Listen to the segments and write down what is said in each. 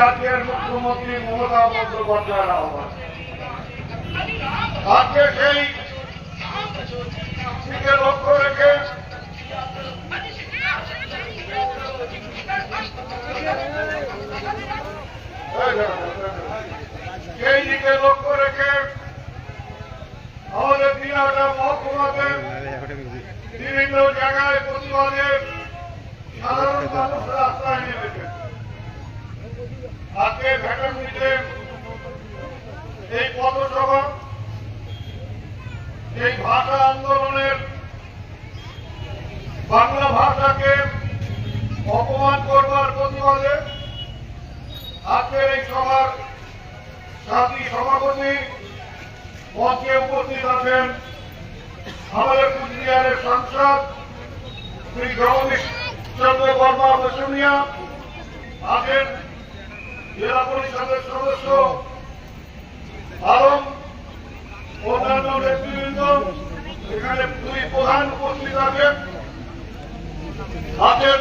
রাজ্যের মুখ্যমন্ত্রী মমতা বন্দ্যোপাধ্যায়ের আহ্বান। আজকে সেই দিকে লক্ষ্য রেখে সেই দিকে লক্ষ্য রেখে আমাদের দিনাটা মহকুমাতে বিভিন্ন জায়গায় প্রতিবাদে সাধারণ মানুষ রাস্তায় নেমেছে। আজকে ভ্যাটার্নিতে এই পথসভা, এই ভাষা আন্দোলনের বাংলা ভাষাকে অপমান করবার প্রতিবাদে আজকের এই সভার সাথী সভাপতি মঞ্চে উপস্থিত আছেন আমাদের কুচবিহারের সাংসদ শ্রী জগদীশ চন্দ্র বর্মা বসুনিয়া। জেলা পরিষদের সদস্য আলম অন্যান্য নেতৃবৃন্দ এখানে দুই প্রধান উপস্থিত আছেন। আছেন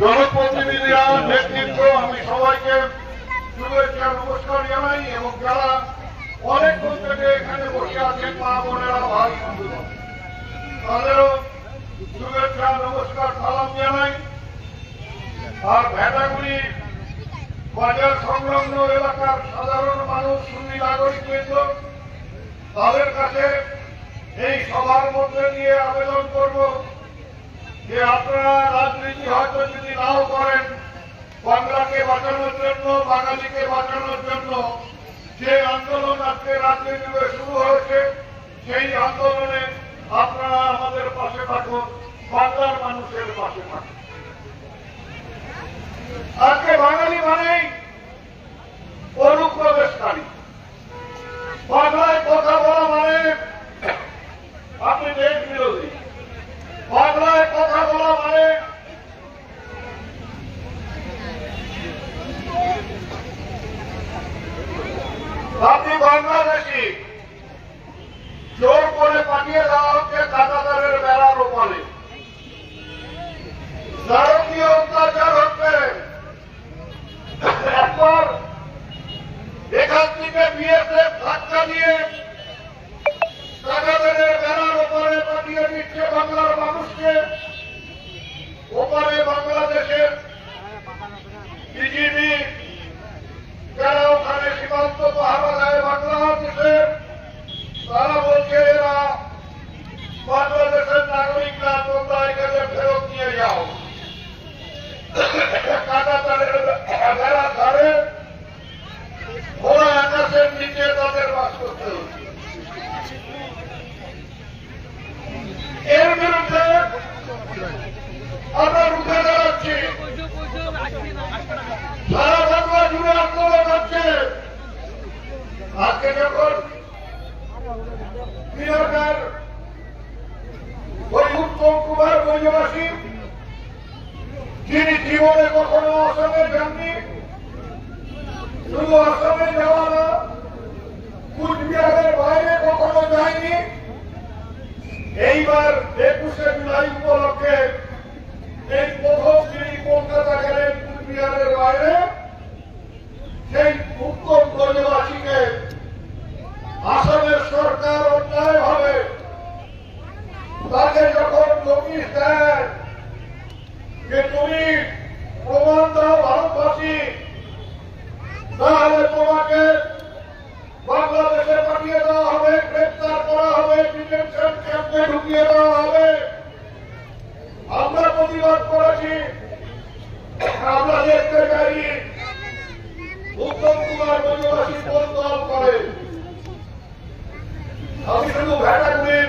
জনপ্রতিনিধিরা, নেতৃত্ব, আমি সবাইকে শুভেচ্ছা, নমস্কার জানাই এবং যারা অনেকক্ষণ থেকে এখানে বসে আছেন, মা বোনেরা, ভাই, বন্ধুরা, তাদেরও শুভেচ্ছা, নমস্কার, সালাম জানাই। আর ভেটাগুড়ি বাজার সংলগ্ন এলাকার সাধারণ মানুষ, সুন্নি নাগরিকবৃন্দ তাদের কাছে এই সভার মধ্যে দিয়ে আবেদন করব যে আপনারা রাজনীতি হয়তো যদি নাও করেন, বাংলাকে বাঁচানোর জন্য, বাঙালিকে বাঁচানোর জন্য যে আন্দোলন আজকে জুড়ে শুরু হয়েছে, সেই আন্দোলনে আপনারা আমাদের পাশে থাকুন, বাংলার মানুষের পাশে থাকুন। আজকে বাঙালি মানেই অনুপ্রবেশকারী। বাংলায় কথা বলা মানে আপনি দেশ বিরোধী। বাংলায় কথা বলা মানে আপনি বাংলাদেশি, জোর করে পাঠিয়ে দেওয়া থেকে বিএসএফ ধাক্কা দিয়ে কাতাদারের বেড়ার ওপারে পাঠিয়ে দিচ্ছে বাংলার মানুষকে। ওপারে বাংলাদেশের বিজিবি যারা ওখানে সীমান্ত পাহারা দেয় বাংলাদেশের তারা বলছে এরা বাংলাদেশের নাগরিকরা তোমরা এখানে ফেরত নিয়ে যাও কাটাতারের বেড়া ধারে ওরা আকাশের নিচে তাদের বাস করতে হচ্ছে এর বিরুদ্ধে আমরা রুখে দাঁড়াচ্ছি সারা বাংলা জুড়ে আন্দোলন হচ্ছে আজকে যখন বিহার ওই উত্তম বৈজবাসী যিনি জীবনে কখনো আসামে যাননি, শুধু আসামে যাওয়া না, কুচবিহারের বাইরে কখনো যায়নি, এইবার একুশে জুলাই উপলক্ষে এই প্রথম যিনি কলকাতা গেলেন কুচবিহারের বাইরে, সেই উত্তম ব্রজবাসীকে আসামের সরকার অন্যায় ভাবে তাকে যখন নোটিশ দেয় যে তুমি প্রমাণ দাও ভারতবাসী, তাহলে তোমাকে বাংলাদেশে পাঠিয়ে দেওয়া হবে, গ্রেপ্তার করা হবে, ডিটেনশন ক্যাম্পে ঢুকিয়ে দেওয়া হবে। আমরা প্রতিবাদ করেছি। আমরা দেখতে চাই উত্তম কুমার বনবাসী কোন দল করে। আমি শুধু ভ্যাটাগুলির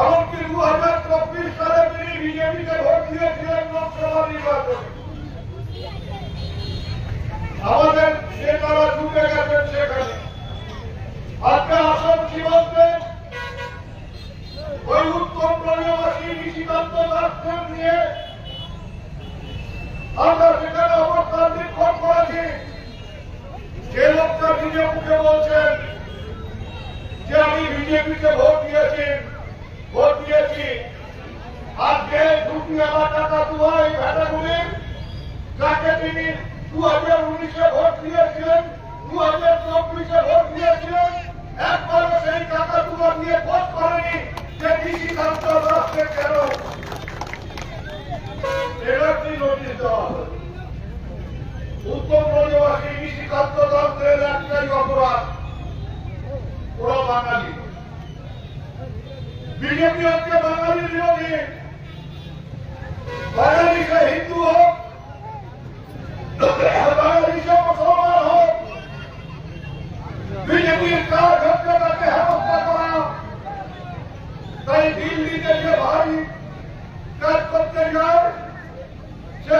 এমনকি দু হাজার চব্বিশ সালে তিনি বিজেপিতে ভোট দিয়েছিলেন লোকসভা নির্বাচনে। আমাদের নেতারা ঢুকে গেছেন সেখানে। আজকে আসাম সীমান্তে ওই উত্তর প্রদেশবাসী সীমান্ত রাষ্ট্রের নিয়ে আমরা সেখানে অবস্থান বিক্ষোভ করেছি। যে লোকটা নিজে বলছেন যে আমি বিজেপিতে ভোট দিয়েছি। ভোট দিয়েছি। আজকে দুটি আমার টাকা দুহাই ভেটাগুলি, যাকে তিনি দু হাজার উনিশে ভোট দিয়েছিলেন দু হাজার চব্বিশে বিজেপি হচ্ছে বাঙালির বিরোধী। বাঙালি সে হিন্দু হোক বাঙালি সে মুসলমান হোক, বিজেপির কাজ হচ্ছে তাকে হেনস্থা করা? তাই দিল্লিতে যে ভারী কাজ করতে যায়, সে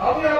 আমি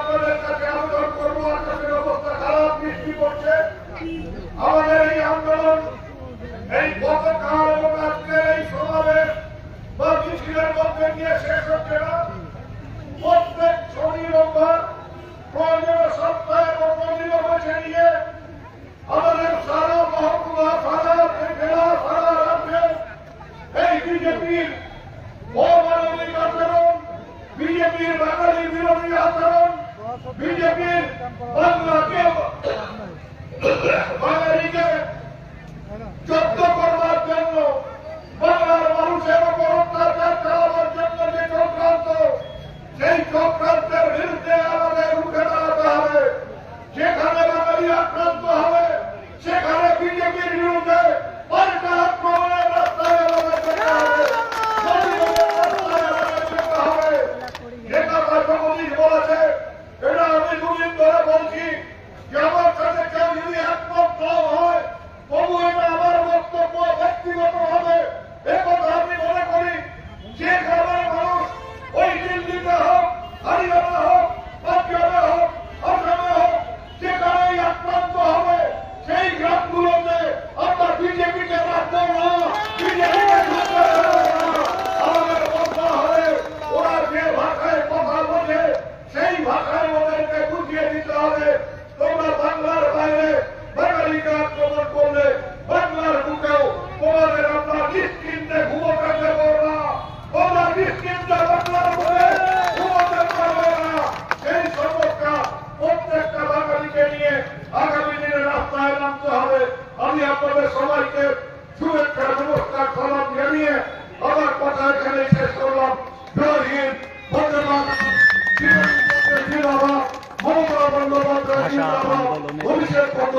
ভাষা আন্দোলনের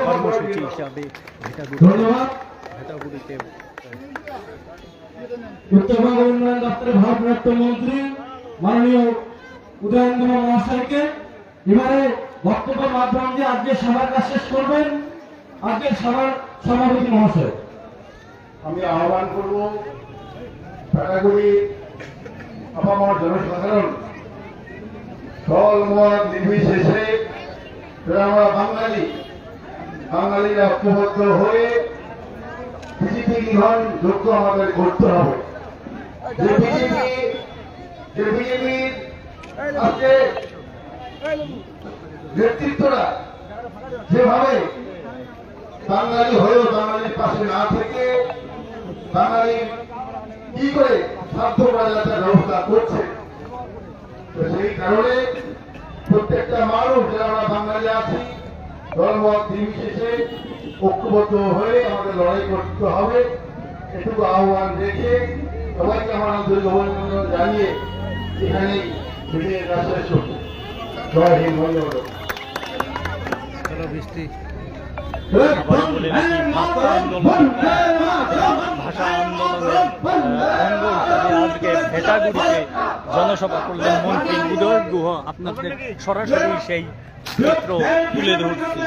কর্মসূচি হিসাবে ভেটাগুড়িতে উত্তরবঙ্গ উন্নয়ন দপ্তরের ভারপ্রাপ্ত মন্ত্রী মাননীয় উদয়ন্দ্র মহাশয়কে এবারে বক্তব্যের মাধ্যম দিয়ে আজকে সভার কাজ শেষ করবেন। আজকে সভার সভাপতি মহাশয়। আমি আহ্বান করব ভেটাগুড়ি আমার জনসাধারণ দল মত নির্বিশেষে আমরা বাঙালি, বাঙালিরা ঐক্যবদ্ধ হয়ে বিজেপি নিধন যোগ্য আমাদের করতে হবে। যে বিজেপি যে বিজেপির নেতৃত্বরা যেভাবে বাঙালি হয়েও বাঙালির পাশে না থেকে বাঙালির কি করে স্বার্থ বাজারটার ব্যবস্থা করছে? তো সেই কারণে প্রত্যেকটা মানুষ, যারা আমরা বাঙালি আছি ধর্ম নির্বিশেষে ঐক্যবদ্ধ হয়ে আমাদের লড়াই করতে হবে। এটুকু আহ্বান রেখে সবাইকে আমার আন্তরিক অভিনন্দন জানিয়ে এখানে জয় হিন্দ ধন্যবাদ বৃষ্টি। ভাষা আন্দোলনের আহ, অঙ্গ হিসাবে আজকে ভেটাগুড়িতে জনসভা করলেন মন্ত্রী উদয় গুহ আপনাদের সরাসরি সেই চিত্র তুলে ধরছি